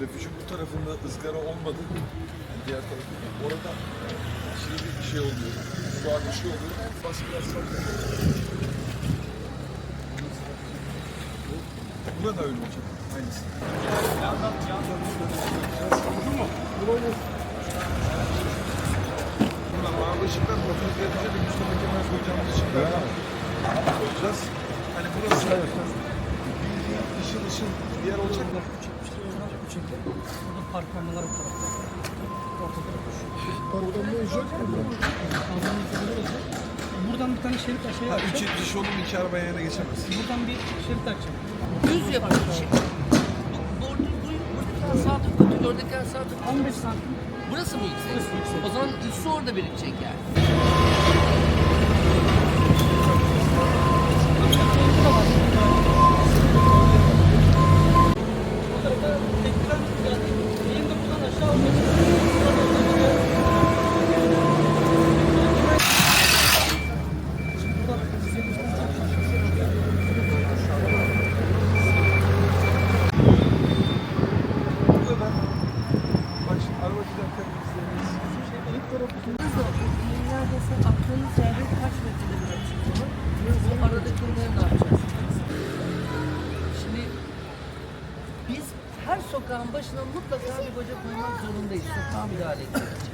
refüjün bu tarafında ızgara olmadı. Yani diğer tarafında. Orada şimdi bir şey oluyor. Su akışı oluyor. Bas biraz. Burada öyle hocam. Aynısı. Burada mavi ışıklar profil edince de Mustafa Kemal koyacağımız ışıklar koyacağız. Hani burası bildiğin ışıl ışıl bir yer olacak mı? Burada parklanmalar bu tarafta. Buradan bir tane şerit aşağıya Ha, üç açacağım. diş olur iki araba yan yana geçemez. Buradan bir şerit açacağım. Düz yapın şimdi. Bu, bu, bu, buradaki sağ kötü, oradaki sağ 15 santim. Burası mı yüksek? Burası yüksek. O zaman üssü orada birikecek yani. O tarafa tekrar yani yayın da buradan aşağı alacağız. Şimdi buradan 170'den Burada da bak şimdi araba giderken izleyemeyiz. Hızla neredeyse attığınız yerde kaç metrede bırakacağız? Bu aradakileri ne yapacağız? Şimdi biz her sokağın başına mutlaka bir baca koymak zorundayız. Sokağa müdahale etmek